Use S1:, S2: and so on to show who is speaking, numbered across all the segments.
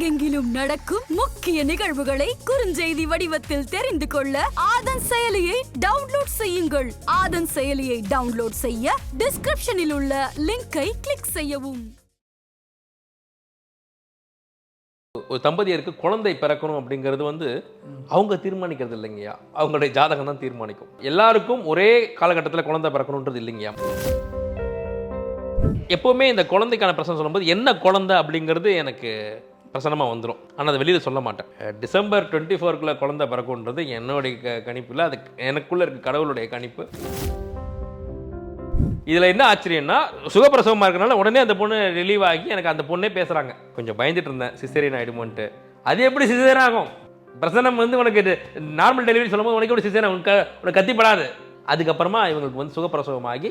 S1: உலகெங்கிலும் நடக்கும் முக்கிய நிகழ்வுகளை குறுஞ்செய்தி வடிவத்தில் தெரிந்து கொள்ள ஆதன் செயலியை டவுன்லோட் செய்யுங்கள். ஆதன் செயலியை டவுன்லோட் செய்ய டிஸ்கிரிப்ஷனில் உள்ள லிங்கை கிளிக் செய்யவும்.
S2: ஒரு தம்பதியருக்கு குழந்தை பிறக்கணும் அப்படிங்கிறது வந்து அவங்க தீர்மானிக்கிறது இல்லைங்கய்யா. அவங்களுடைய ஜாதகம் தான் தீர்மானிக்கும். எல்லாருக்கும் ஒரே காலகட்டத்தில் குழந்தை பிறக்கணுன்றது இல்லைங்கய்யா. எப்போவுமே இந்த குழந்தைக்கான பிரச்சனை சொல்லும்போது என்ன குழந்தை அப்படிங்கிறது எனக்கு பிரசனமாக வந்துடும் ஆனால் அதை வெளியில் சொல்ல மாட்டேன். டிசம்பர் டுவெண்ட்டி ஃபோருக்குள்ளே குழந்தை பிறக்குன்றது என்னுடைய க கணிப்பில் அது எனக்குள்ளே இருக்க கடவுளுடைய கணிப்பு. இதில் என்ன ஆச்சரியம்னா சுகப்பிரசவமாக இருக்கனால உடனே அந்த பொண்ணு ரிலீவ் ஆகி எனக்கு அந்த பொண்ணே பேசுகிறாங்க கொஞ்சம் பயந்துட்டு இருந்தேன். சிசேரியன் ஆகிடுமோன்ட்டு அது எப்படி சிசேரியன் ஆகும்? பிரசனம் வந்து உனக்கு நார்மல் டெலிவரி சொல்லும்போது உனக்கு எப்படி சிசேரியன் உனக்கு உனக்கு கத்திப்படாது. அதுக்கப்புறமா இவங்களுக்கு வந்து சுகப்பிரசவமாகி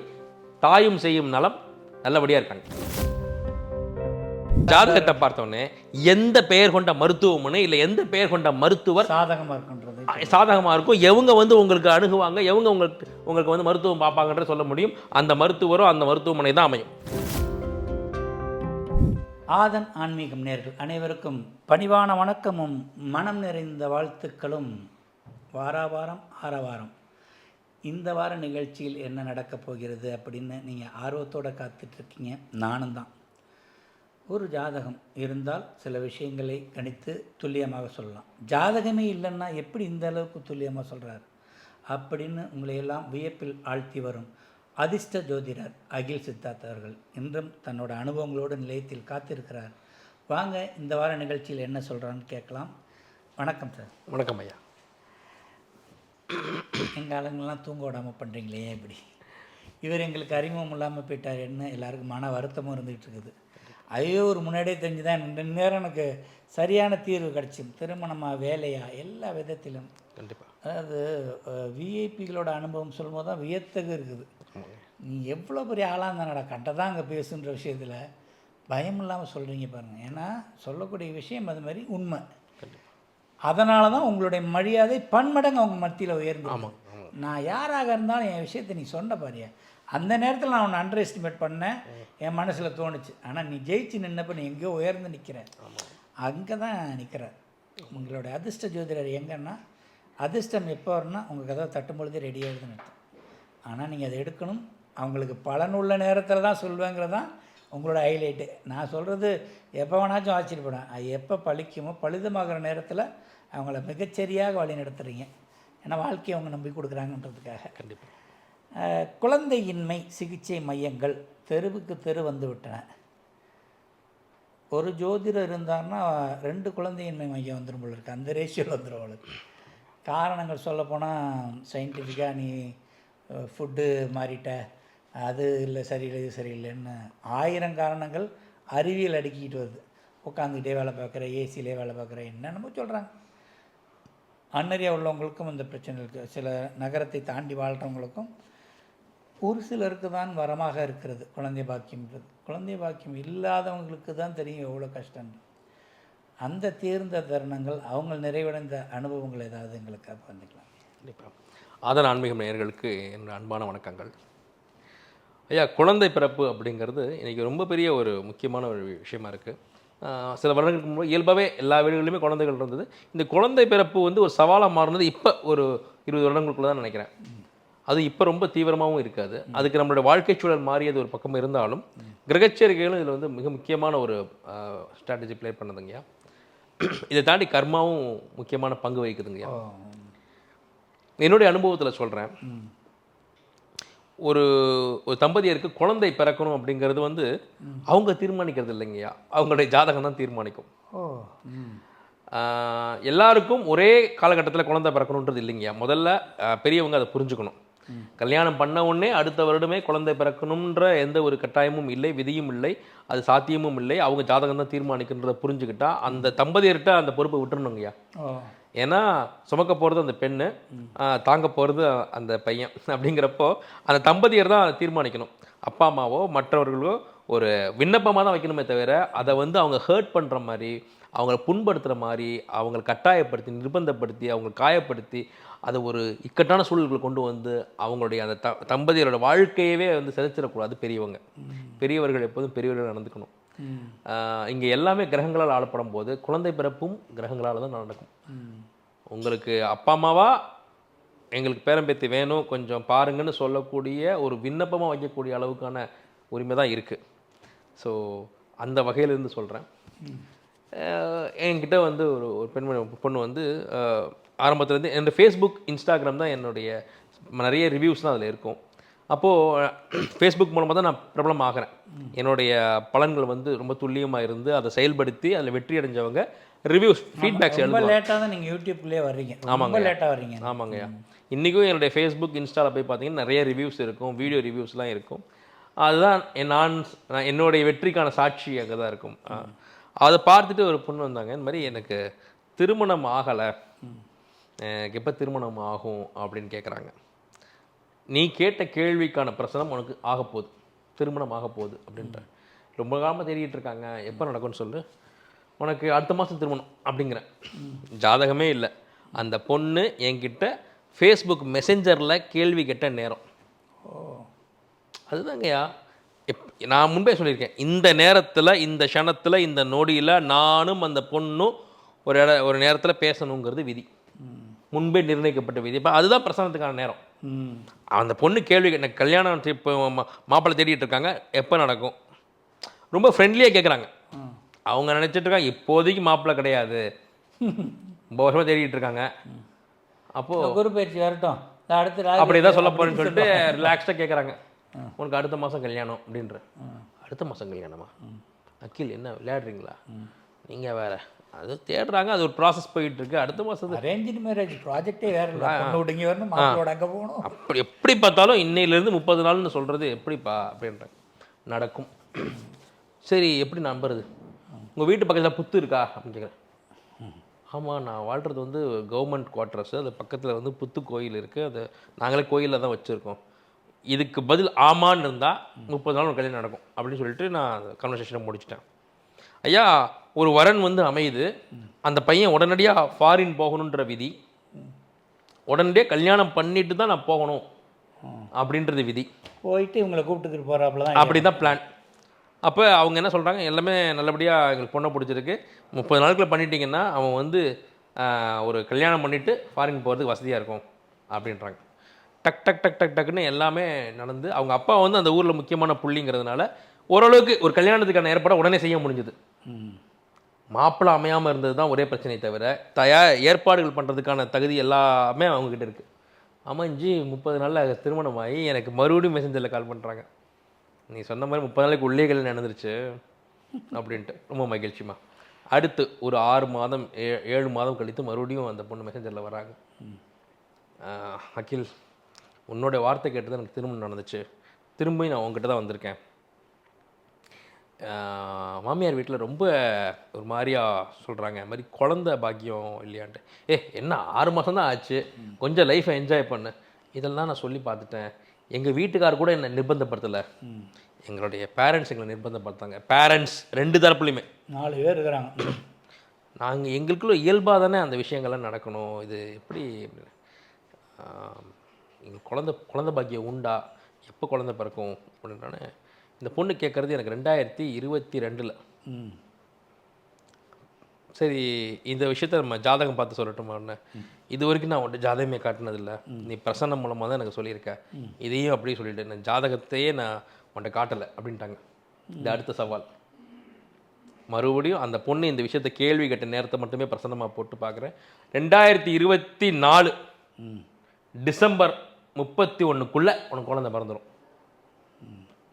S2: தாயும் செய்யும் நலம் நல்லபடியாக இருக்காங்க. ஜாதகத்தை பார்த்தோன்னே எந்த பெயர் கொண்ட மருத்துவமனை இல்லை எந்த பெயர் கொண்ட மருத்துவர்
S3: சாதகமாக இருக்குன்றது
S2: சாதகமாக இருக்கும். எவங்க வந்து உங்களுக்கு அணுகுவாங்க? எவங்க உங்களுக்கு உங்களுக்கு வந்து மருத்துவம் பார்ப்பாங்கன்ற சொல்ல முடியும். அந்த மருத்துவரும் அந்த மருத்துவமனை தான் அமையும்.
S3: ஆதன் ஆன்மீகம் நேர்கள் அனைவருக்கும் பணிவான வணக்கமும் மனம் நிறைந்த வாழ்த்துக்களும். வாராவாரம் ஆரவாரம் இந்த வார நிகழ்ச்சியில் என்ன நடக்கப் போகிறது அப்படின்னு நீங்கள் ஆர்வத்தோடு காத்துட்ருக்கீங்க நானும் தான். ஒரு ஜாதகம் இருந்தால் சில விஷயங்களை கணித்து துல்லியமாக சொல்லலாம். ஜாதகமே இல்லைன்னா எப்படி இந்த அளவுக்கு துல்லியமாக சொல்கிறார் அப்படின்னு உங்களையெல்லாம் வியப்பில் ஆழ்த்தி வரும் அதிர்ஷ்ட ஜோதிடர் அகில் சித்தார்த் அவர்கள். இன்றும் தன்னோட அனுபவங்களோடு நிலையத்தில் காத்திருக்கிறார். வாங்க இந்த வார நிகழ்ச்சியில் என்ன சொல்கிறான்னு கேட்கலாம். வணக்கம் சார்.
S2: வணக்கம் ஐயா.
S3: எங்கள் ஆளுங்கள்லாம் தூங்க விடாமல் பண்ணுறீங்களே இப்படி? இவர் எங்களுக்கு அறிமுகம் இல்லாமல் போயிட்டார். என்ன? எல்லாருக்கும் மன வருத்தமும் இருந்துகிட்டு இருக்குது. ஐயோ ஒரு முன்னாடியே தெரிஞ்சு தான் நேரம் எனக்கு சரியான தீர்வு கிடச்சிம். திருமணமா வேலையா எல்லா விதத்திலும்.
S2: கண்டிப்பாக
S3: அதாவது விஐபிகளோட அனுபவம் சொல்லும்போது தான் வியத்தகு இருக்குது. நீ எவ்வளோ பெரிய ஆளாக இருந்தானடா? கண்டதான் அங்கே பேசுன்ற விஷயத்தில். பயம் இல்லாமல் சொல்கிறீங்க பாருங்கள் ஏன்னா சொல்லக்கூடிய விஷயம் அது மாதிரி உண்மை. அதனால தான் உங்களுடைய மரியாதை பன்மடங்கு அவங்க மத்தியில் உயர்ந்து
S2: ஆமாம்
S3: நான் யாராக இருந்தாலும் என் விஷயத்தை நீ சொன்ன பாரியா? அந்த நேரத்தில் நான் உன்னை அண்டர் எஸ்டிமேட் பண்ணேன். என் மனசில் தோணுச்சு. ஆனால் நீ ஜெயிச்சு நின்னப்ப நீ எங்கேயோ உயர்ந்து நிற்கிற அங்கே தான் நிற்கிற உங்களுடைய அதிர்ஷ்ட ஜோதிடர் எங்கன்னா அதிர்ஷ்டம் எப்போ வரும்னா உங்கள் கதவை தட்டும் பொழுதே ரெடி ஆகுதுன்னு அர்த்தம். ஆனால் நீங்கள் அதை எடுக்கணும். அவங்களுக்கு பலனுள்ள நேரத்தில் தான் சொல்லுவேங்கிறது தான் உங்களோட ஹைலைட்டு நான் சொல்கிறது எப்போ வேணாச்சும் ஆச்சரியப்படும் அது எப்போ பழிக்குமோ பழுதமாகிற நேரத்தில் அவங்கள மிகச்சரியாக வழி நடத்துகிறீங்க ஏன்னா வாழ்க்கையை அவங்க நம்பி கொடுக்குறாங்கன்றதுக்காக.
S2: கண்டிப்பாக
S3: குழந்தையின்மை சிகிச்சை மையங்கள் தெருவுக்கு தெரு வந்து விட்டன. ஒரு ஜோதிடர் இருந்தார்னா ரெண்டு குழந்தையின்மை மையம் வந்துடும் போல இருக்கு. அந்த ரேஷியோவில் வந்துடும் அவளுக்கு காரணங்கள் சொல்லப்போனால் சயின்டிஃபிக்காக நீ ஃபுட்டு மாறிட்ட அது இல்லை சரியில்லை இது சரியில்லைன்னு ஆயிரம் காரணங்கள் அறிவியல் அடுக்கிக்கிட்டு வருது. உட்காந்துக்கிட்டே வேலை பார்க்குற ஏசியிலே வேலை பார்க்குற என்னென்னமோ சொல்கிறாங்க அன்னறியா உள்ளவங்களுக்கும் இந்த பிரச்சனை இருக்குது சில நகரத்தை தாண்டி வாழ்கிறவங்களுக்கும் ஒரு சிலருக்கு தான் வரமாக இருக்கிறது குழந்தை பாக்கியம்ன்றது குழந்தை பாக்கியம் இல்லாதவங்களுக்கு தான் தெரியும் எவ்வளோ கஷ்டம். அந்த தேர்ந்த தருணங்கள் அவங்க நிறைவடைந்த அனுபவங்கள் ஏதாவது எங்களுக்கு பண்ணிக்கலாம்
S2: கண்டிப்பாக ஆதன் ஆன்மீகம் நேயர்களுக்கு என் அன்பான வணக்கங்கள். ஐயா குழந்தை பிறப்பு அப்படிங்கிறது இன்றைக்கி ரொம்ப பெரிய ஒரு முக்கியமான ஒரு விஷயமா இருக்குது சில வருடங்களுக்கு முன்பு இயல்பாகவே எல்லா வீடுகளிலுமே குழந்தைகள் இருந்தது. இந்த குழந்தை பிறப்பு வந்து ஒரு சவாலாக மாறினது இப்போ ஒரு இருபது வருடங்களுக்குள்ள தான் நினைக்கிறேன். அது இப்போ ரொம்ப தீவிரமாகவும் இருக்காது. அதுக்கு நம்மளோட வாழ்க்கை சூழல் மாறியது ஒரு பக்கம் இருந்தாலும் கிரகச்சரிகைகளும் இதில் வந்து மிக முக்கியமான ஒரு ஸ்ட்ராட்டஜி ப்ளே பண்ணுதுங்கய்யா. இதை தாண்டி கர்மாவும் முக்கியமான பங்கு வகிக்குதுங்கய்யா. என்னுடைய அனுபவத்தில் சொல்கிறேன் ஒரு ஒரு தம்பதியருக்கு குழந்தை பிறக்கணும் அப்படிங்கிறது வந்து அவங்க தீர்மானிக்கிறது இல்லைங்கய்யா. அவங்களுடைய ஜாதகம் தான் தீர்மானிக்கும். எல்லாருக்கும் ஒரே காலகட்டத்தில் குழந்தை பிறக்கணுன்றது இல்லைங்கய்யா. முதல்ல பெரியவங்க அதை புரிஞ்சுக்கணும். கல்யாணம் பண்ண உடனே அடுத்த வருடமே குழந்தை பிறக்கணுன்ற எந்த ஒரு கட்டாயமும் இல்லை விதியும் இல்லை அது சாத்தியமும் இல்லை. அவங்க ஜாதகம் தான் தீர்மானிக்கின்றதை புரிஞ்சுக்கிட்டா அந்த தம்பதியர்கிட்ட அந்த பொறுப்பை விட்டுருணுங்கய்யா ஏன்னா சுமக்க போகிறது அந்த பெண்ணு தாங்க போகிறது அந்த பையன் அப்படிங்கிறப்போ அந்த தம்பதியர் தான் தீர்மானிக்கணும். அப்பா அம்மாவோ மற்றவர்களோ ஒரு விண்ணப்பமாக தான் வைக்கணுமே தவிர அதை வந்து அவங்க ஹர்ட் பண்ணுற மாதிரி அவங்கள புண்படுத்துகிற மாதிரி அவங்களை கட்டாயப்படுத்தி நிர்பந்தப்படுத்தி அவங்களை காயப்படுத்தி அதை ஒரு இக்கட்டான சூழல்களை கொண்டு வந்து அவங்களுடைய அந்த த தம்பதியரோட வாழ்க்கையவே வந்து சிதைச்சிடக்கூடாது பெரியவங்க. பெரியவர்கள் எப்போதும் பெரியவர்கள் நடந்துக்கணும். இங்கே எல்லாமே கிரகங்களால் ஆளப்படும் போது குழந்தை பிறப்பும் கிரகங்களால் தான் நடக்கும். உங்களுக்கு அப்பா அம்மாவா எங்களுக்கு பேரம்பேத்தி வேணும் கொஞ்சம் பாருங்கன்னு சொல்லக்கூடிய ஒரு விண்ணப்பமாக வைக்கக்கூடிய அளவுக்கான உரிமை தான் இருக்குது ஸோ அந்த வகையிலேருந்து சொல்கிறேன் என்கிட்ட வந்து ஒரு ஒரு பெண்மணி பொண்ணு வந்து ஆரம்பத்துலேருந்து என்னோடய ஃபேஸ்புக் இன்ஸ்டாகிராம் தான் என்னுடைய நிறைய ரிவ்யூஸ் தான் அதில் இருக்கும். அப்போது ஃபேஸ்புக் மூலமாக தான் நான் பிரபலம் ஆகிறேன் என்னுடைய பலன்கள் வந்து ரொம்ப துல்லியமாக இருந்து அதை செயல்படுத்தி அதில் வெற்றி அடைஞ்சவங்க ரிவ்யூஸ் ஃபீட்பேக்ஸ் எழுதுவாங்க.
S3: லேட்டாக தான் நீங்கள் யூடியூப்குள்ளேயே வர்றீங்க. ரொம்ப லேட்டாக வர்றீங்க.
S2: ஆமாங்கய்யா இன்றைக்கும் என்னுடைய ஃபேஸ்புக் இன்ஸ்டாவில் போய் பார்த்தீங்கன்னா நிறைய ரிவ்யூஸ் இருக்கும் வீடியோ ரிவ்யூஸ்லாம் இருக்கும். அதுதான் நான் என்னுடைய வெற்றிக்கான சாட்சி அங்கே தான் இருக்கும். அதை பார்த்துட்டு ஒரு பொண்ணு வந்தாங்க. இந்த மாதிரி எனக்கு திருமணம் ஆகலை. எப்போ திருமணம் ஆகும் அப்படின்னு கேட்குறாங்க நீ கேட்ட கேள்விக்கான பிரசனம் உனக்கு ஆகப்போகுது திருமணம் ஆகப்போகுது அப்படின்ற. ரொம்ப காலமாக தேடிட்டு இருக்காங்க. எப்போ நடக்கும்னு சொல்லு. உனக்கு அடுத்த மாதம் திருமணம் அப்படிங்கிறேன் ஜாதகமே இல்லை. அந்த பொண்ணு என்கிட்ட ஃபேஸ்புக் மெசஞ்சரில் கேள்வி கேட்ட நேரம். அதுதாங்கய்யா. எப் நான் முன்பே சொல்லியிருக்கேன். இந்த நேரத்தில் இந்த க்ஷணத்தில் இந்த நொடியில் நானும் அந்த பொண்ணும் ஒரு இட ஒரு நேரத்தில் பேசணுங்கிறது விதி. முன்பே நிர்ணயிக்கப்பட்ட விதி. இப்போ அதுதான் பிரசனத்துக்கான நேரம். அந்த பொண்ணு கேள்வி எனக்கு கல்யாணம் இப்போ மாப்பிள்ளை தேடிட்டு இருக்காங்க. எப்போ நடக்கும்? ரொம்ப ஃப்ரெண்ட்லியாக கேட்குறாங்க அவங்க நினச்சிட்டு இருக்காங்க இப்போதைக்கு மாப்பிள்ளை கிடையாது. ரொம்ப வருஷமாக தேடிட்டு இருக்காங்க. அப்போது
S3: குரு பயிற்சி வரட்டும். அடுத்த
S2: அப்படி தான் சொல்ல போறேன்னு சொல்லிட்டு ரிலாக்ஸ்டாக கேட்குறாங்க உனக்கு அடுத்த மாதம் கல்யாணம் அப்படின்ற. அடுத்த மாதம் கல்யாணமா? அகில் என்ன விளையாடுறீங்களா? நீங்கள் வேற. அது தேடுறாங்க அது ஒரு ப்ராசஸ் போயிட்டு இருக்கு அடுத்த மாதம்
S3: அரேஞ்சு மேரேஜ் ப்ராஜெக்டே வேற விடுங்க வரணும் மாப்பிளோட அங்கே போகணும்.
S2: அப்படி எப்படி பார்த்தாலும் இன்னையிலேருந்து முப்பது நாள்னு சொல்கிறது எப்படிப்பா அப்படின்றாங்க. நடக்கும். சரி எப்படி நம்புறது உங்கள் வீட்டு பக்கத்தில் புத்து இருக்கா? அப்படின்னு கேட்குறேன் ஆமாம் நான் வாழ்கிறது வந்து கவர்மெண்ட் குவார்ட்டர்ஸ் அது பக்கத்தில் வந்து புத்து கோயில் இருக்குது அது நாங்களே கோயிலில் தான் வச்சுருக்கோம். இதுக்கு பதில் ஆமான்னு இருந்தால் முப்பது நாள் ஒரு கல்யாணம் நடக்கும். அப்படின்னு சொல்லிட்டு நான் கன்வர்சேஷனை முடிச்சிட்டேன். ஐயா ஒரு வரன் வந்து அமையுது. அந்த பையன் உடனடியாக ஃபாரின் போகணுன்ற விதி. உடனடியாக கல்யாணம் பண்ணிட்டு தான் நான் போகணும் அப்படின்றது விதி.
S3: போயிட்டு இவங்களை கூப்பிட்டுக்கிட்டு போகிறாப்புல தான்
S2: அப்படி தான் பிளான் அப்போ அவங்க என்ன சொல்கிறாங்க எல்லாமே நல்லபடியாக எங்களுக்கு பொண்ணை பிடிச்சிருக்கு. முப்பது நாளுக்குள்ள பண்ணிட்டீங்கன்னா அவன் வந்து ஒரு கல்யாணம் பண்ணிவிட்டு ஃபாரின் போகிறதுக்கு வசதியாக இருக்கும் அப்படின்றாங்க. டக் டக் டக் டக் டக்குன்னு எல்லாமே நடந்து அவங்க அப்பா வந்து அந்த ஊரில் முக்கியமான புள்ளிங்கிறதுனால ஓரளவுக்கு ஒரு கல்யாணத்துக்கான ஏற்பாடை உடனே செய்ய முடிஞ்சுது. மாப்பிள்ளை அமையாமல் இருந்தது தான் ஒரே பிரச்சனையை தவிர தயார் ஏற்பாடுகள் பண்ணுறதுக்கான தகுதி எல்லாமே அவங்கக்கிட்ட இருக்குது அமைஞ்சு முப்பது நாளில் திருமணம் ஆகி எனக்கு மறுபடியும் மெசேஞ்சரில் கால் பண்ணுறாங்க நீ சொன்ன மாதிரி முப்பது நாளைக்கு உள்ளே கல்யாணம் நடந்துருச்சு அப்படின்ட்டு. ரொம்ப மகிழ்ச்சிமா அடுத்து ஒரு ஆறு மாதம் ஏ ஏழு மாதம் கழித்து மறுபடியும் அந்த பொண்ணு மெசேஞ்சரில் வராங்க. அகில் உன்னோடைய வார்த்தை கேட்டு தான் எனக்கு திருமணம் நடந்துச்சு. திரும்பி நான் உங்ககிட்ட தான் வந்திருக்கேன். மாமியார் வீட்டில் ரொம்ப ஒரு மாதிரியா சொல்கிறாங்க மாதிரி குழந்த பாக்கியம் இல்லையான்ட்டு. ஏ என்ன ஆறு மாதம் தான் ஆச்சு. கொஞ்சம் லைஃப்பை என்ஜாய் பண்ணு. இதெல்லாம் நான் சொல்லி பார்த்துட்டேன். எங்கள் வீட்டுக்கார் கூட என்னை நிர்பந்தப்படுத்தலை. எங்களுடைய பேரண்ட்ஸ் எங்களை நிர்பந்தப்படுத்தாங்க. பேரண்ட்ஸ் ரெண்டு தரப்புலையுமே.
S3: நாலு பேர் இருக்கிறாங்க.
S2: நாங்கள் எங்களுக்குள்ள இயல்பாக தானே அந்த விஷயங்கள்லாம் நடக்கணும். இது எப்படி எங்களுக்கு குழந்த குழந்த பாக்கியம் உண்டா? எப்போ குழந்த பிறக்கும்? அப்படின்றானே இந்த பொண்ணு கேட்குறது எனக்கு ரெண்டாயிரத்தி இருபத்தி ரெண்டில். சரி இந்த விஷயத்த நம்ம ஜாதகம் பார்த்து சொல்லட்டுமான்னு இது வரைக்கும் நான் உன்ட்ட ஜாதகமே காட்டினதில்ல. நீ பிரசன்னம் மூலமாக தான் எனக்கு சொல்லியிருக்க. இதையும் அப்படியே சொல்லிட்டேன். நான் ஜாதகத்தையே நான் உன்ட்ட காட்டலை அப்படின்ட்டாங்க. இது அடுத்த சவால். மறுபடியும் அந்த பொண்ணு இந்த விஷயத்தை கேள்வி கேட்ட நேரத்தை மட்டுமே பிரசன்னமாக போட்டு பார்க்குறேன். ரெண்டாயிரத்தி இருபத்தி நாலு டிசம்பர் முப்பத்தி ஒன்றுக்குள்ளே உனக்கு குழந்தை பிறந்துடும்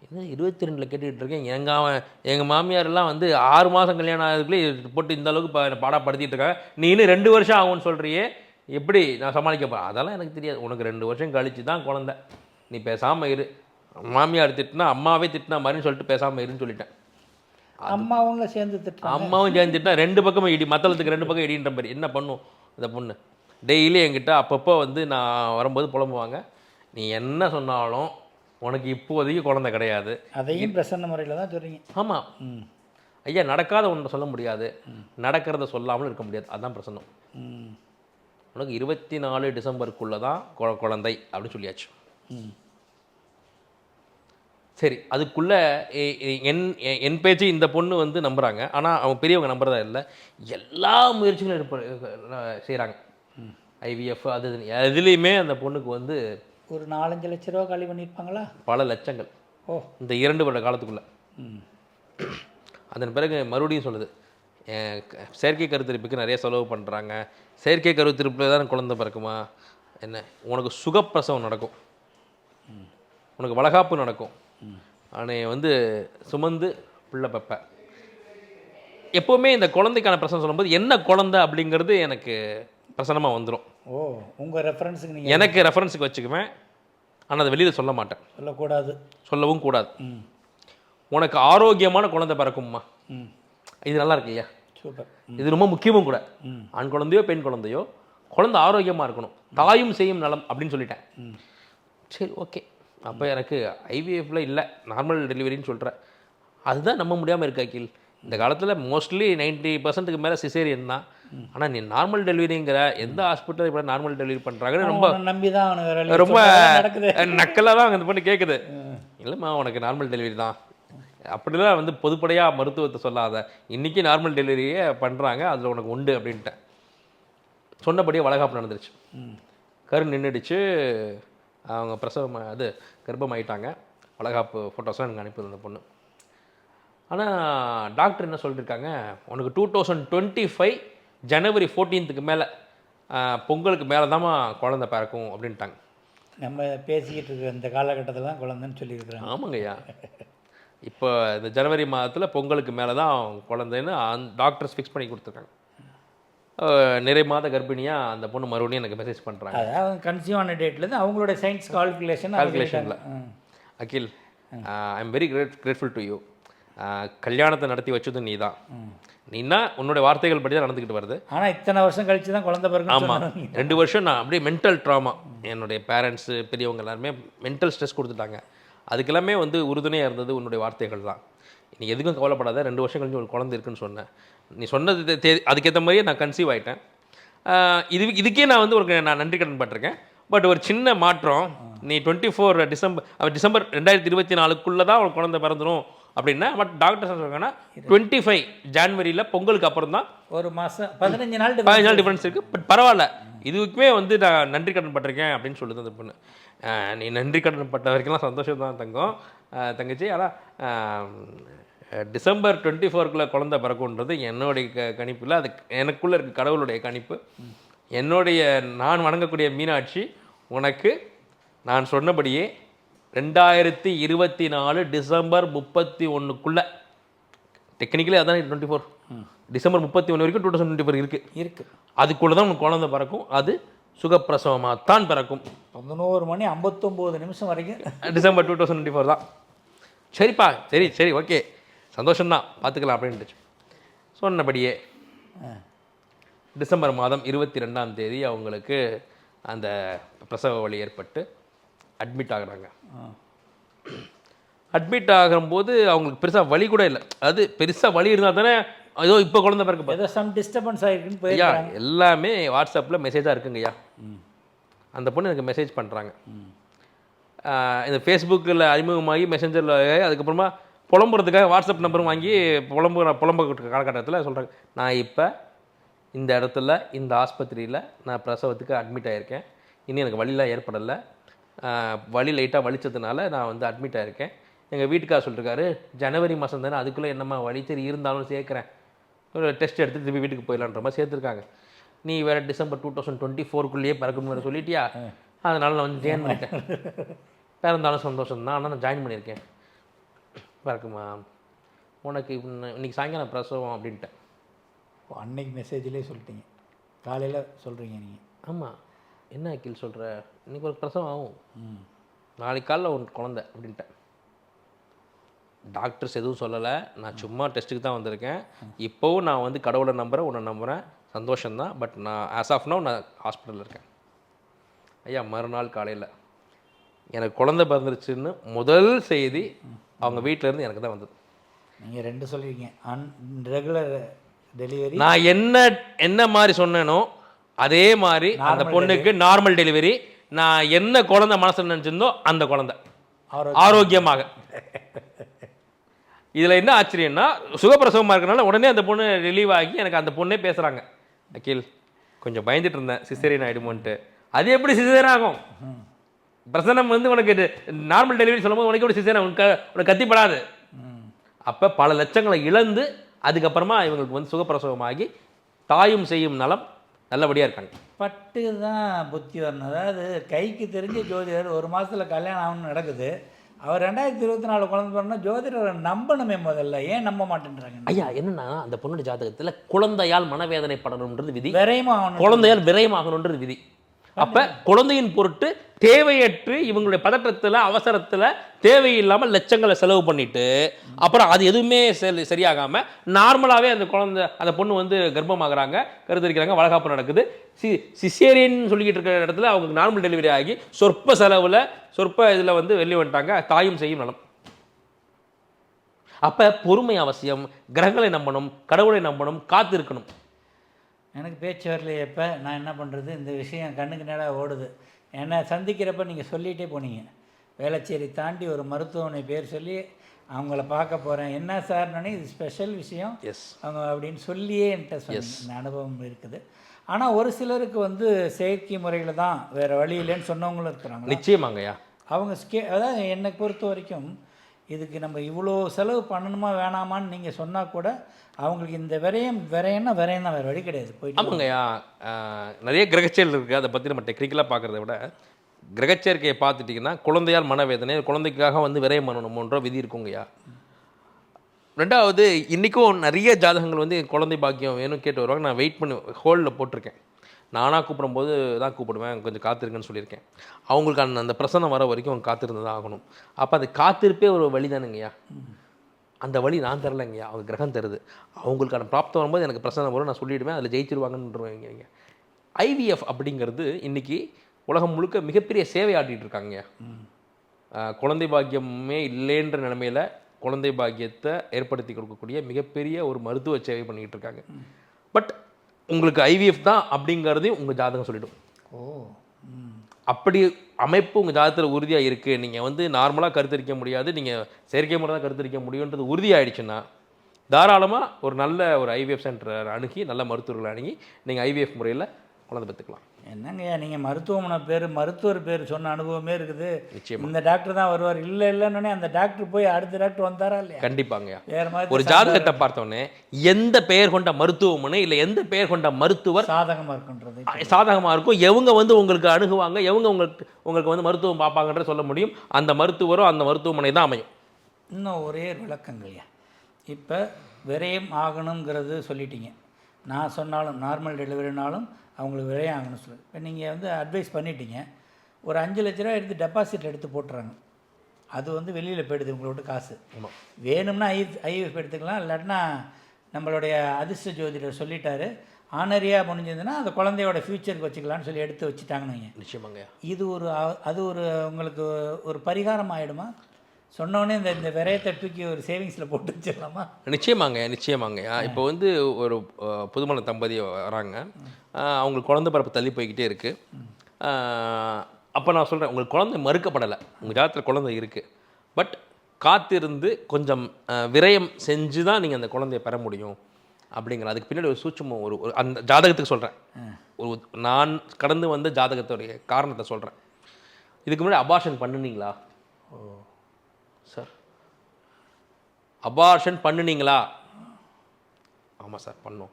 S2: என்ன இருபத்தி ரெண்டில் கேட்டுக்கிட்டு இருக்கேன் எங்கள் அவன் எங்கள் மாமியாரெல்லாம் வந்து ஆறு மாதம் கல்யாணம் ஆகிறதுக்குள்ளே போட்டு இந்த அளவுக்கு பா- பாடப்படுத்திட்டு இருக்காங்க நீ இன்னும் ரெண்டு வருஷம் ஆகும்னு சொல்கிறியே எப்படி? நான் சமாளிக்கப்பா அதெல்லாம் எனக்கு தெரியாது. உனக்கு ரெண்டு வருஷம் கழிச்சு தான் குழந்தை. நீ பேசாமல் இரு. மாமியார் திட்டினா அம்மாவே திட்டினா மாதிரின்னு சொல்லிட்டு பேசாமல் இருன்னு சொல்லிட்டேன்.
S3: அம்மாவும் சேர்ந்து திட்டுறாங்க.
S2: அம்மாவும் சேர்ந்துட்டா ரெண்டு பக்கமும் இடி மத்தளத்துக்கு ரெண்டு பக்கம் இடின்ற மாதிரி. என்ன பண்ணும் இந்த பொண்ணு? டெய்லி என்கிட்ட அப்பப்போ வந்து நான் வரும்போது புலம்புவாங்க. நீ என்ன சொன்னாலும் உனக்கு இப்போதைக்கு குழந்தை கிடையாது.
S3: அதையும் பிரசன்ன முறையில் தான் சொல்கிறீங்க
S2: ஆமாம்
S3: ம்.
S2: ஐயா நடக்காத ஒன்றை சொல்ல முடியாது. நடக்கிறத சொல்லாமல் இருக்க முடியாது. அதுதான் பிரச்சனை
S3: ம்.
S2: உனக்கு இருபத்தி நாலு டிசம்பருக்குள்ளே தான் குழ- குழந்தை அப்படின்னு சொல்லியாச்சு.
S3: ம்.
S2: சரி அதுக்குள்ளே என் என் பேச்சு இந்த பொண்ணு வந்து நம்புகிறாங்க ஆனால் அவங்க பெரியவங்க நம்புறதா இல்லை. எல்லா முயற்சிகளும் எடுப்ப செய்கிறாங்க ஐவிஎஃப் அது. எதுலேயுமே அந்த பொண்ணுக்கு வந்து
S3: ஒரு நாலஞ்சு லட்ச ரூபா காலி பண்ணியிருப்பாங்களா?
S2: பல லட்சங்கள்.
S3: ஓ.
S2: இந்த இரண்டு வருட காலத்துக்குள்ளே.
S3: ம்.
S2: அதன் பிறகு மறுபடியும் சொல்லுது செயற்கை கருத்தரிப்புக்கு நிறைய செலவு பண்ணுறாங்க செயற்கை கருத்தரிப்பில் தான் குழந்தை பிறக்குமா? என்ன? உனக்கு சுகப்பிரசவம் நடக்கும். உனக்கு வளகாப்பு நடக்கும். ஆனால் வந்து சுமந்து பிள்ளை பெப்ப. எப்போவுமே இந்த குழந்தைக்கான பிரச்சனை சொல்லும்போது என்ன குழந்தை? அப்படிங்கிறது எனக்கு பிரசனமாக வந்துடும்
S3: ஓ உங்கள் ரெஃபரன்ஸுக்கு நீங்கள்
S2: எனக்கு ரெஃபரன்ஸுக்கு வச்சுக்குவேன். ஆனால் அதை வெளியில் சொல்ல மாட்டேன்.
S3: சொல்லக்கூடாது.
S2: சொல்லவும் கூடாது.
S3: ம்.
S2: உனக்கு ஆரோக்கியமான குழந்தை பிறக்கும்மா.
S3: ம்.
S2: இது நல்லா இருக்கு
S3: சூப்பர்.
S2: இது ரொம்ப முக்கியமும் கூட.
S3: ம்.
S2: ஆண் குழந்தையோ பெண் குழந்தையோ குழந்தை ஆரோக்கியமாக இருக்கணும். தாயும் செய்யும் நலம் அப்படின்னு சொல்லிட்டேன். சரி ஓகே. அப்போ எனக்கு ஐவிஎஃப்ல இல்லை. நார்மல் டெலிவரின்னு சொல்கிறேன் அதுதான் நம்ப முடியாமல் இருக்கு அகில். இந்த காலத்தில் மோஸ்ட்லி நைன்ட்டி பர்சன்ட்டுக்கு மேலே சிசேரியன் தான். ஆனால் நீ நார்மல் டெலிவரிங்கிற எந்த ஹாஸ்பிட்டல் இப்போ நார்மல் டெலிவரி பண்ணுறாங்கன்னு ரொம்ப
S3: நம்பி தான்
S2: ரொம்ப
S3: நடக்குது?
S2: நக்கலாக தான் அந்த பொண்ணு கேட்குது இல்லைம்மா உனக்கு நார்மல் டெலிவரி தான். அப்படிலாம் வந்து பொதுப்படையாக மருத்துவத்தை சொல்லாத. இன்றைக்கி நார்மல் டெலிவரியே பண்ணுறாங்க அதில் உனக்கு உண்டு அப்படின்ட்டேன். சொன்னபடியே வளகாப்பு நடந்துருச்சு. கரு நின்றுடுச்சு அவங்க பிரசவம் அது கர்ப்பம் ஆயிட்டாங்க வளகாப்பு ஃபோட்டோஸ்லாம் எனக்கு அனுப்பியிருந்த அந்த பொண்ணு. ஆனால் டாக்டர் என்ன சொல்லியிருக்காங்க உனக்கு டூ தௌசண்ட் டுவெண்ட்டி ஃபைவ் ஜனவரி ஃபோர்டீன்த்துக்கு மேலே பொங்கலுக்கு மேலே தாம்மா குழந்தை பிறக்கும் அப்படின்ட்டாங்க.
S3: நம்ம பேசிக்கிட்டு இருக்கிற இந்த காலகட்டத்தில் தான் குழந்தைன்னு சொல்லியிருக்கிறாங்க.
S2: ஆமாங்கய்யா. இப்போ இந்த ஜனவரி மாதத்தில் பொங்கலுக்கு மேலே தான் குழந்தைன்னு அந்த டாக்டர்ஸ் ஃபிக்ஸ் பண்ணி கொடுத்துருக்காங்க. நிறை மாத கர்ப்பிணியாக அந்த பொண்ணு மறுபடியும் எனக்கு மெசேஜ் பண்ணுறாங்க
S3: அதாவது கன்சியூம் ஆன டேட்லேருந்து அவங்களோட science calculation
S2: Calculationல. Akhil I am very great grateful to you கல்யாணத்தை நடத்தி வச்சது நீ தான் நீனா உன்னுடைய வார்த்தைகள் படி தான் நடந்துக்கிட்டு வருது.
S3: ஆனால் இத்தனை வருஷம் கழிச்சு தான் குழந்தை பிறகுன்னு
S2: ஆமாம் ரெண்டு வருஷம் நான் அப்படியே மென்டல் ட்ராமா என்னுடைய பேரண்ட்ஸு பெரியவங்க எல்லாருமே மென்டல் ஸ்ட்ரெஸ் கொடுத்துட்டாங்க. அதுக்கெல்லாமே வந்து உறுதுணையாக இருந்தது உன்னுடைய வார்த்தைகள் தான். நீ எதுக்கும் கவலைப்படாத ரெண்டு வருஷம் கழிஞ்சு ஒரு குழந்தை இருக்குன்னு சொன்னேன். நீ சொன்னது தே- அதுக்கேற்ற மாதிரியே நான் கன்சீவ் ஆகிட்டேன் இது இதுக்கே நான் வந்து ஒரு நான் நன்றி கடன் பட்டிருக்கேன். பட் ஒரு சின்ன மாற்றம் நீ டுவெண்ட்டி ஃபோர் டிசம்பர் டிசம்பர் ரெண்டாயிரத்தி இருபத்தி நாலுக்குள்ளே தான் ஒரு குழந்தை பிறந்துடும் அப்படின்னா பட் டாக்டர் சொல்கிறாங்கன்னா டுவெண்ட்டி ஃபைவ் ஜான்வரியில் பொங்கலுக்கு அப்புறம் தான்
S3: ஒரு மாதம் பதினஞ்சு நாள்.
S2: பதினஞ்சு நாள் டிஃப்ரென்ஸ் இருக்குது பட் பரவாயில்ல. இதுக்குமே வந்து நான் நன்றி கடன் பட்டிருக்கேன் அப்படின்னு சொல்லுது அந்த பொண்ணு. நீ நன்றி கடன் பட்ட வரைக்கும்லாம் சந்தோஷம் தான் தங்கம் தங்கச்சி ஆனால் டிசம்பர் டுவெண்ட்டி ஃபோருக்குள்ளே குழந்தை பிறக்குன்றது என்னுடைய க கணிப்பில் அது எனக்குள்ளே இருக்க கடவுளுடைய கணிப்பு. என்னுடைய நான் வணங்கக்கூடிய மீனாட்சி உனக்கு நான் சொன்னபடியே ரெண்டாயிரத்தி இருபத்தி நாலு டிசம்பர் முப்பத்தி ஒன்றுக்குள்ளே டெக்னிக்கலி அதான் டுவெண்ட்டி ஃபோர் டிசம்பர் முப்பத்தி ஒன்று வரைக்கும் டூ தௌசண்ட் டுவெண்ட்டி ஃபோர் இருக்குது
S3: இருக்கு.
S2: அதுக்குள்ளே தான் உனக்கு குழந்தை பிறக்கும். அது சுகப்பிரசவமாக தான் பிறக்கும்.
S3: பதினோரு மணி ஐம்பத்தொம்போது நிமிஷம் வரைக்கும்.
S2: December two thousand twenty four தான். சரிப்பா. சரி சரி ஓகே. சந்தோஷம்தான். பார்த்துக்கலாம் அப்படின்ட்டு சொன்னபடியே. டிசம்பர் மாதம் இருபத்தி ரெண்டாம் தேதி அவங்களுக்கு அந்த பிரசவ வலி ஏற்பட்டு அட்மிட் ஆகுறாங்க. அட்மிட் ஆகும்போது அவங்களுக்கு பெருசாக வலி கூட இல்லை. அது பெருசாக வலி இருந்தால் தானே ஏதோ இப்போ குழந்தை பிறக்க
S3: ஏதோ சம் டிஸ்டர்பன்ஸ் ஆகிருக்குன்னு போயிருக்காங்க
S2: எல்லாமே வாட்ஸ்அப்பில் மெசேஜாக இருக்குங்க ஐயா.
S3: ம்.
S2: அந்த பொண்ணு எனக்கு மெசேஜ் பண்ணுறாங்க
S3: ம்.
S2: இந்த ஃபேஸ்புக்கில் அறிமுகமாகி மெசஞ்சரில் அதுக்கப்புறமா புலம்புறதுக்காக வாட்ஸ்அப் நம்பரும் வாங்கி புலம்பு புலம்பு காலகட்டத்தில் சொல்கிறாங்க நான் இப்போ இந்த இடத்துல இந்த ஆஸ்பத்திரியில் நான் பிரசவத்துக்கு அட்மிட் ஆகியிருக்கேன் இனி எனக்கு வலிலாம் ஏற்படலை. வலி லைட்டாக வலிச்சதுனால நான் வந்து அட்மிட் ஆகியிருக்கேன் எங்கள் வீட்டுக்கார் சொல்லிருக்காரு ஜனவரி மாதம் தானே அதுக்குள்ளே என்னம்மா வலி? சரி இருந்தாலும் சேர்க்குறேன். ஒரு டெஸ்ட் எடுத்து திருப்பி வீட்டுக்கு போயிடலான்ற மாதிரி சேர்த்துருக்காங்க. நீ வேறு டிசம்பர் டூ தௌசண்ட் டுவெண்ட்டி ஃபோருக்குள்ளேயே பிறக்கணும்னு வேறு சொல்லிட்டியா? அதனால் நான் வந்து ஜாயின் பண்ணிட்டேன். பிறந்தாலும் சந்தோஷம் தான் ஆனால் நான் ஜாயின் பண்ணியிருக்கேன். பிறக்குமா? உனக்கு இன்ன- இன்னைக்கு சாயங்காலம் பிரசவம் அப்படின்ட்டேன்.
S3: அன்னைக்கு மெசேஜ்லேயே சொல்லிட்டீங்க. காலையில் சொல்கிறீங்க நீங்கள்
S2: ஆமாம் என்ன அக்கில் சொல்கிற இன்னைக்கு ஒரு பிரசவம் ஆகும். நாளைக்கு காலைல உன் குழந்தை அப்படின்ட்டேன். டாக்டர்ஸ் எதுவும் சொல்லலை. நான் சும்மா டெஸ்ட்டுக்கு தான் வந்திருக்கேன். இப்போவும் நான் வந்து கடவுளை நம்புகிறேன் உன்னை நம்புகிறேன் சந்தோஷம்தான். பட் நான் ஆஸ் ஆஃப் நவ் நான் ஹாஸ்பிட்டலில் இருக்கேன். ஐயா மறுநாள் காலையில் எனக்கு குழந்தை பிறந்துருச்சுன்னு முதல் செய்தி அவங்க வீட்ல இருந்து எனக்கு தான் வந்தது.
S3: நீங்கள் ரெண்டு சொல்லியிருக்கீங்க அன் ரெகுலர் டெலிவரி
S2: நான் என்ன என்ன மாதிரி சொன்னேனோ அதே மாதிரி அந்த பொண்ணுக்கு நார்மல் டெலிவரி நான் என்ன குழந்தை மனசில் நினச்சிருந்தோ அந்த குழந்தை.
S3: ஆரோக்கியம்
S2: ஆரோக்கியமாக. இதில் என்ன ஆச்சரியம்னா சுகப்பிரசவமாக இருக்கனால உடனே அந்த பொண்ணு ரிலீவ் ஆகி எனக்கு அந்த பொண்ணே பேசுகிறாங்க அகில் கொஞ்சம் பயந்துட்டு இருந்தேன். சிசேரியன் ஆகிடுமோன்ட்டு அது எப்படி சிசேரியன் ஆகும்? பிரசனம் வந்து உனக்கு நார்மல் டெலிவரி சொல்லும்போது உனக்கு எப்படி சிசேரியன் உனக்கு உனக்கு கத்திப்படாது. அப்போ பல லட்சங்களை இழந்து அதுக்கப்புறமா இவங்களுக்கு வந்து சுகப்பிரசவமாகி தாயும் செய்யும் நலம் நல்லபடியாக இருக்காங்க.
S3: பட்டு தான் புத்தி வரணும் அதாவது கைக்கு தெரிஞ்ச ஜோதிடர் ஒரு மாதத்தில் கல்யாணம் ஆகணும்னு நடக்குது. அவர் ரெண்டாயிரத்தி இருபத்தி நாலு குழந்தை பிறந்தா ஜோதிடரை நம்பணுமே முதல்ல. ஏன் நம்ப மாட்டேன்றாங்க?
S2: ஐயா என்னன்னா அந்த பொண்ணுடைய ஜாதகத்தில் குழந்தையால் மனவேதனை படணுன்றது விதி.
S3: விரைமா ஆகணும்
S2: குழந்தையால் விரயமாகணுன்றது விதி. அப்போ குழந்தையின் பொருட்டு தேவையற்று இவங்களுடைய பதற்றத்தில் அவசரத்தில் தேவையில்லாமல் லட்சங்களை செலவு பண்ணிட்டு அப்புறம் அது எதுவுமே சரி- சரியாகாமல் நார்மலாகவே அந்த குழந்தை அந்த பொண்ணு வந்து கர்ப்பமாகறாங்க கருத்தரிக்கிறாங்க வளகாப்பு நடக்குது. சி சிசேரியன் சொல்லிக்கிட்டு இருக்கிற இடத்துல அவங்களுக்கு நார்மல் டெலிவரி ஆகி சொற்ப செலவில் சொற்ப இதில் வந்து வெளியே வந்துட்டாங்க தாயும் செய்யும் நலம். அப்போ பொறுமை அவசியம் கிரகங்களை நம்பணும் கடவுளை நம்பணும் காத்திருக்கணும்.
S3: எனக்கு பேச்சு வரலையே இப்போ. நான் என்ன பண்ணுறது இந்த விஷயம் கண்ணுக்கு நேராக ஓடுது. என்னை சந்திக்கிறப்ப நீங்கள் சொல்லிகிட்டே போனீங்க. வேளச்சேரி தாண்டி ஒரு மருத்துவமனை பேர் சொல்லி அவங்கள பார்க்க போகிறேன் என்ன சார்னே இது ஸ்பெஷல் விஷயம்.
S2: எஸ்
S3: அவங்க அப்படின்னு சொல்லியே என்கிட்ட இந்த அனுபவம் இருக்குது. ஆனால் ஒரு சிலருக்கு வந்து செயற்கை முறையில் தான் வேறு வழி இல்லைன்னு சொன்னவங்களும் இருக்கிறாங்க
S2: நிச்சயமாங்கய்யா.
S3: அவங்க ஸ்கே அதாவது என்னை பொறுத்த வரைக்கும் இதுக்கு நம்ம இவ்வளோ செலவு பண்ணணுமா வேணாமான்னு நீங்கள் சொன்னால் கூட அவங்களுக்கு இந்த விரயம் விரையன்னா விரயம் தான் வேறு வழி கிடையாது. போயிட்டு
S2: ஆமாங்கய்யா நிறைய கிரகச்சேல் இருக்குது அதை பற்றி நம்ம டெக்னிக்கலாக பார்க்குறத விட கிரகச்சேர்க்கையை பார்த்துட்டிங்கன்னா குழந்தையால் மனவேதனை குழந்தைக்காக வந்து விரயம் பண்ணணுமோன்ற விதி இருக்குங்கய்யா ரெண்டாவது இன்றைக்கும் நிறைய ஜாதகங்கள் வந்து குழந்தை பாக்கியம் வேணும் கேட்டு வருவாங்க. நான் வெயிட் பண்ணி ஹோல்டில் போட்டிருக்கேன். நானாக கூப்பிடும்போது தான் கூப்பிடுவேன் கொஞ்சம் காத்திருக்குன்னு சொல்லியிருக்கேன். அவங்களுக்கு அந்த அந்த பிரசனம் வர வரைக்கும் அவங்க காத்திருந்து தான் ஆகணும். அப்போ அது காத்திருப்பே ஒரு வழி தானுங்கய்யா. அந்த வழி நான் தரலைங்கய்யா அவங்க கிரகம் தருது. அவங்களுக்கான பிராப்தம் வரும்போது எனக்கு பிரசனம் வரும் நான் சொல்லிவிடுவேன் அதில் ஜெயிச்சிருவாங்கன்றவங்க ஐவிஎஃப் அப்படிங்கிறது இன்றைக்கி உலகம் முழுக்க மிகப்பெரிய சேவை ஆட்டிகிட்டு இருக்காங்க குழந்தை பாக்கியமே இல்லைன்ற நிலமையில குழந்தை பாக்கியத்தை ஏற்படுத்தி கொடுக்கக்கூடிய மிகப்பெரிய ஒரு மருத்துவ சேவை பண்ணிக்கிட்டு இருக்காங்க. பட் உங்களுக்கு ஐவிஎஃப் தான் அப்படிங்கிறதையும் உங்கள் ஜாதகம் சொல்லிடும்.
S3: ஓ
S2: அப்படி அமைப்பு உங்கள் ஜாதகத்தில் உறுதியாக இருக்குது நீங்கள் வந்து நார்மலாக கருத்தரிக்க முடியாது. நீங்கள் செயற்கை முறை தான் கருத்தரிக்க முடியுன்றது உறுதியாயிடுச்சுன்னா தாராளமாக ஒரு நல்ல ஒரு ஐவிஎஃப் சென்டர் அணுகி நல்ல மருத்துவர்களை அணுகி நீங்கள் ஐவிஎஃப் முறையில் குழந்தை பெற்றுக்கலாம்.
S3: என்னங்கய்யா நீங்கள் மருத்துவமனை பேர் மருத்துவர் பேர் சொன்ன அனுபவமே இருக்குது. இந்த டாக்டர் தான் வருவார். இல்லை இல்லைன்னொடனே அந்த டாக்டர் போய் அடுத்த டாக்டர் வந்தாரா இல்லையா?
S2: கண்டிப்பாங்க
S3: வேறு மாதிரி
S2: ஒரு ஜாதகத்தை பார்த்தோன்னே எந்த பெயர் கொண்ட மருத்துவமனை இல்லை எந்த பெயர் கொண்ட மருத்துவர்
S3: சாதகமாக இருக்குன்றது
S2: சாதகமாக இருக்கும். எவங்க வந்து உங்களுக்கு அணுகுவாங்க எவங்க உங்களுக்கு உங்களுக்கு வந்து மருத்துவம் பார்ப்பாங்கன்ற சொல்ல முடியும். அந்த மருத்துவரும் அந்த மருத்துவமனை தான் அமையும்.
S3: இன்னும் ஒரே ஒரு விளக்கங்கள்யா இப்போ விரயம் ஆகணுங்கிறது சொல்லிட்டீங்க. நான் சொன்னாலும் நார்மல் டெலிவரினாலும் அவங்களுக்கு ஆகணும்னு சொல்லு. இப்போ நீங்கள் வந்து அட்வைஸ் பண்ணிட்டீங்க. ஒரு அஞ்சு லட்ச ரூபா எடுத்து டெபாசிட் எடுத்து போட்டுறாங்க. அது வந்து வெளியில் போயிடுது உங்களோட காசு. வேணும்னா ஐ ஐஎஃப் எடுத்துக்கலாம். இல்லாட்டினா நம்மளுடைய அதிர்ஷ்ட ஜோதிடர் சொல்லிட்டாரு. ஆனரியாக முடிஞ்சதுன்னா அந்த குழந்தையோட ஃப்யூச்சருக்கு வச்சுக்கலாம்னு சொல்லி எடுத்து வச்சுட்டாங்கன்னு.
S2: நிச்சயமாங்க
S3: இது ஒரு அது ஒரு உங்களுக்கு ஒரு பரிகாரம் ஆகிடுமா சொன்னோடனே இந்த இந்த விரயத்தை தூக்கி ஒரு சேவிங்ஸில் போட்டு வச்சிடலாமா?
S2: நிச்சயமாங்க நிச்சயமாங்க. இப்போ வந்து ஒரு புதுமண தம்பதி வராங்க. அவங்களுக்கு குழந்தை பிறப்பு தள்ளி போய்கிட்டே இருக்கு. அப்போ நான் சொல்கிறேன் உங்களுக்கு குழந்தை மறுக்கப்படலை. உங்கள் ஜாதகத்தில் குழந்தை இருக்குது பட் காத்திருந்து கொஞ்சம் விரயம் செஞ்சு தான் நீங்கள் அந்த குழந்தைய பெற முடியும் அப்படிங்கிற அதுக்கு பின்னாடி ஒரு சூட்சமம் ஒரு ஒரு அந்த ஜாதகத்துக்கு சொல்கிறேன் ஒரு நான் கடந்து வந்த ஜாதகத்துடைய காரணத்தை சொல்கிறேன் இதுக்கு முன்னாடி அபார்ஷன் பண்ணுனீங்களா? ஓ. சார். அபார்ஷன் பண்ணுனீங்களா? ஆமாம் சார் பண்ணோம்.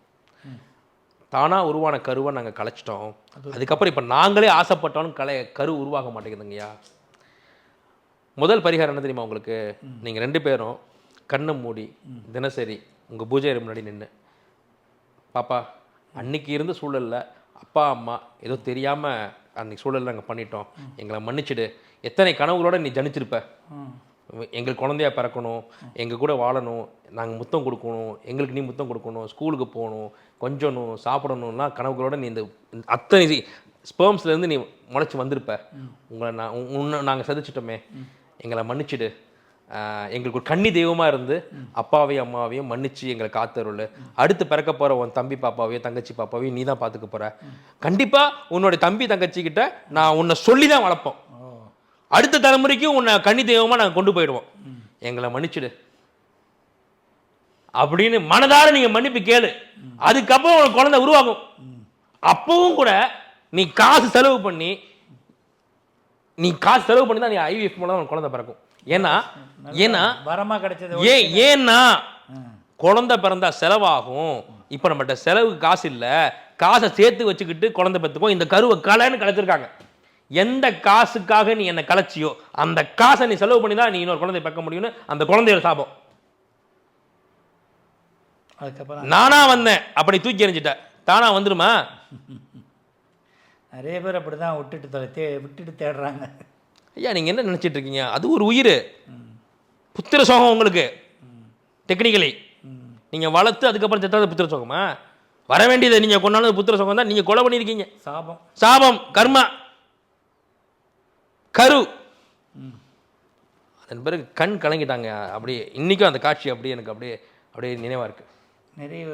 S2: தானாக உருவான கருவை நாங்கள் கலைச்சிட்டோம். அதுக்கப்புறம் இப்போ நாங்களே ஆசைப்பட்டாலும் கலை கரு உருவாக மாட்டேங்குதுங்கய்யா. முதல் பரிகாரம் என்ன தெரியுமா உங்களுக்கு? நீங்கள் ரெண்டு பேரும் கண்ணை மூடி தினசரி உங்கள் பூஜை முன்னாடி நின்று பாப்பா அன்னைக்கு இருந்த சூழல்ல அப்பா அம்மா ஏதோ தெரியாமல் அன்னைக்கு சூழல்ல நாங்கள் பண்ணிட்டோம். எங்களை மன்னிச்சிடு. எத்தனை கனவுகளோட நீ ஜனிச்சிருப்ப? எங்களுக்கு குழந்தையா பிறக்கணும் எங்கள் கூட வாழணும் நாங்கள் முத்தம் கொடுக்கணும் எங்களுக்கு நீ முத்தம் கொடுக்கணும் ஸ்கூலுக்கு போகணும் கொஞ்சணும் சாப்பிடணும்லாம் கனவுகளோட நீ இந்த அத்தனை ஸ்பேம்ஸ்லேருந்து நீ முளைச்சி வந்திருப்ப. உங்களை நான் உன்னை நாங்கள் சதிச்சிட்டோமே எங்களை மன்னிச்சிடு. எங்களுக்கு ஒரு கன்னி தெய்வமாக இருந்து அப்பாவையும் அம்மாவையும் மன்னிச்சு எங்களை காத்தருள். அடுத்து பிறக்க போகிற உன் தம்பி பாப்பாவையும் தங்கச்சி பாப்பாவையும் நீ தான் பார்த்துக்க போகிற கண்டிப்பாக உன்னோட தம்பி தங்கச்சிக்கிட்ட நான் உன்னை சொல்லி தான் வளர்ப்போம். அடுத்த தலைமுறைக்கும் உன்னை கன்னி தெய்வமாக நாங்கள் கொண்டு போயிடுவோம். எங்களை மன்னிச்சிடு. அப்படின்னு மனதார நீங்க மன்னிப்பு கேளு. அதுக்கப்புறம் உனக்கு குழந்தை உருவாகும். அப்பவும் கூட நீ காசு செலவு பண்ணி நீ காசு செலவு பண்ணி தான் நீ ஐவிஎஃப் மூலம் உனக்கு குழந்தை பிறக்கும். ஏன்னா ஏன்னா
S3: வரமா கிடைச்சது
S2: ஏன் ஏன்னா. குழந்தை பிறந்தா செலவாகும். இப்போ நம்மகிட்ட செலவுக்கு காசு இல்லை. காசை சேர்த்து வச்சுக்கிட்டு குழந்தை பெற்றுக்கோ இந்த கருவை கலைன்னு கலைச்சிருக்காங்க எந்த காசுக்காக நீ என்னை கலைச்சியோ அந்த காசை நீ செலவு பண்ணி தான் நீ இன்னொரு குழந்தை பார்க்க முடியும்னு அந்த குழந்தையோட சாபம்.
S3: அதுக்கப்புறம்
S2: நானா வந்தேன். அப்படி தூக்கி எறிஞ்சிட்ட. தானா வந்துருமா?
S3: நிறைய பேர் அப்படி தான் விட்டுட்டு தொலை தே விட்டுட்டு தேடுறாங்க.
S2: ஐயா நீங்க என்ன நினைச்சிட்டு இருக்கீங்க? அது ஒரு உயிர். புத்திர சோகம் உங்களுக்கு. டெக்னிக்கலி.
S3: ம்.
S2: நீங்க வளர்த்து அதுக்கப்புறம் செத்தாத புத்திர சோகமா? வர வேண்டியதை நீங்க கொண்டாந்து புத்திர சோகம் தான் நீங்க கொலை பண்ணியிருக்கீங்க.
S3: சாபம்.
S2: சாபம் கர்மா. கரு. அதன் பிறகு கண் கலங்கிட்டாங்க. அப்படியே இன்னைக்கும் அந்த காட்சி அப்படியே எனக்கு அப்படியே அப்படியே நினைவா இருக்கு.
S3: நிறைய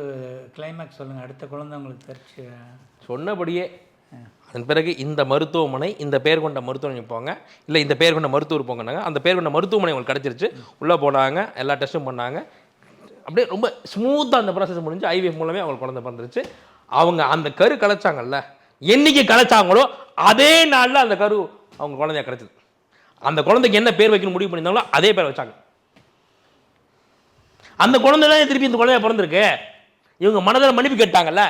S3: கிளைமேக்ஸ் சொல்லுங்கள் அடுத்த குழந்தை உங்களுக்கு தெரிச்சு
S2: சொன்னபடியே அதன் பிறகு இந்த மருத்துவமனை இந்த பேர் கொண்ட மருத்துவமனை போங்க. இல்லை இந்த பேர் கொண்ட மருத்துவர் போங்கன்னாங்க. அந்த பேர் கொண்ட மருத்துவமனை உங்களுக்கு கிடச்சிருச்சு. உள்ளே போனாங்க எல்லா டெஸ்ட்டும் பண்ணாங்க. அப்படியே ரொம்ப ஸ்மூத்தாக அந்த ப்ராசஸ் முடிஞ்சு ஐவிஎஃப் மூலமே அவங்களுக்கு குழந்தை பிறந்துருச்சு. அவங்க அந்த கரு கலைச்சாங்கல்ல என்னைக்கு கலைச்சாங்களோ அதே நாளில் அந்த கரு அவங்க குழந்தைய கிடச்சிது. அந்த குழந்தைக்கு என்ன பேர் வைக்கணும் முடிவு பண்ணியிருந்தாங்களோ அதே பேர் வச்சாங்க. அந்த குழந்தை திருப்பி இந்த குழந்தைய பிறந்திருக்கு? இவங்க மனதில் மன்னிப்பு கேட்டாங்கல்ல?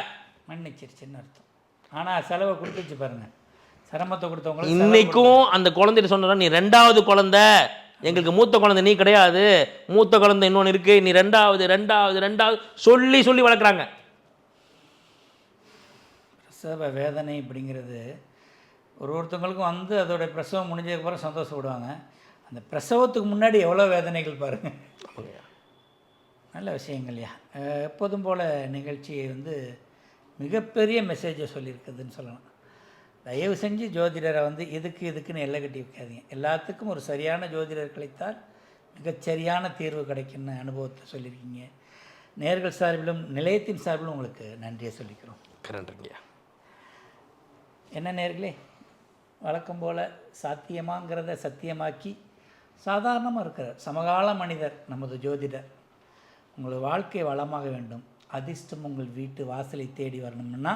S3: மன்னிச்சிருச்சுன்னு அர்த்தம். ஆனால் செலவை கொடுத்துச்சு பாருங்க. சிரமத்தை கொடுத்தவங்களுக்கு செலவு
S2: இன்னைக்கும் அந்த குழந்தைகிட்ட சொன்னா நீ ரெண்டாவது குழந்தை. எங்களுக்கு மூத்த குழந்தை நீ கிடையாது. மூத்த குழந்தை இன்னொன்று இருக்கு. நீ ரெண்டாவது ரெண்டாவது ரெண்டாவது சொல்லி சொல்லி வளர்க்குறாங்க.
S3: பிரசவ வேதனை அப்படிங்கிறது ஒரு ஒருத்தவங்களுக்கும் வந்து அதோட பிரசவம் முடிஞ்சதுக்கப்புறம் சந்தோஷப்படுவாங்க அந்த பிரசவத்துக்கு முன்னாடி எவ்வளோ வேதனைகள் பாருங்கள் நல்ல விஷயங்கள்யா எப்போதும் போல் நிகழ்ச்சியை வந்து மிகப்பெரிய மெசேஜை சொல்லியிருக்குதுன்னு சொல்லலாம். தயவு செஞ்சு ஜோதிடரை வந்து இதுக்கு இதுக்குன்னு எல்லை கட்டி வைக்காதீங்க. எல்லாத்துக்கும் ஒரு சரியான ஜோதிடர் கிடைத்தால் மிகச்சரியான தீர்வு கிடைக்கும்னு அனுபவத்தை சொல்லியிருக்கீங்க. நேர்கள் சார்பிலும் நிலையத்தின் சார்பிலும் உங்களுக்கு நன்றியை சொல்லிக்கிறோம்.
S2: கரண்ட்ருங்க
S3: என்ன நேர்களே? வழக்கம் போல் சாத்தியமாங்கிறத சத்தியமாக்கி சாதாரணமாக இருக்கிற சமகால மனிதர் நமது ஜோதிடர். உங்கள் வாழ்க்கை வளமாக வேண்டும். அதிர்ஷ்டம் உங்கள் வீட்டு வாசலை தேடி வரணும்னா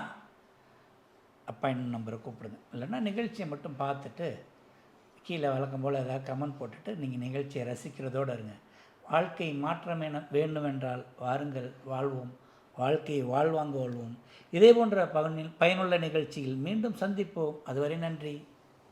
S3: அப்பாயின்மெண்ட் நம்பரை கூப்பிடுங்க. இல்லைன்னா நிகழ்ச்சியை மட்டும் பார்த்துட்டு கீழே வழக்கம் போல் ஏதாவது கமெண்ட் போட்டுட்டு நீங்கள் நிகழ்ச்சியை ரசிக்கிறதோடு இருங்க. வாழ்க்கை மாற்றம் என வேண்டுமென்றால் வாருங்கள் வாழ்வோம். வாழ்க்கையை வாழ்வாங்க வாழ்வோம் இதே போன்ற பவனில் பயனுள்ள நிகழ்ச்சியில் மீண்டும் சந்திப்போம். அதுவரை நன்றி.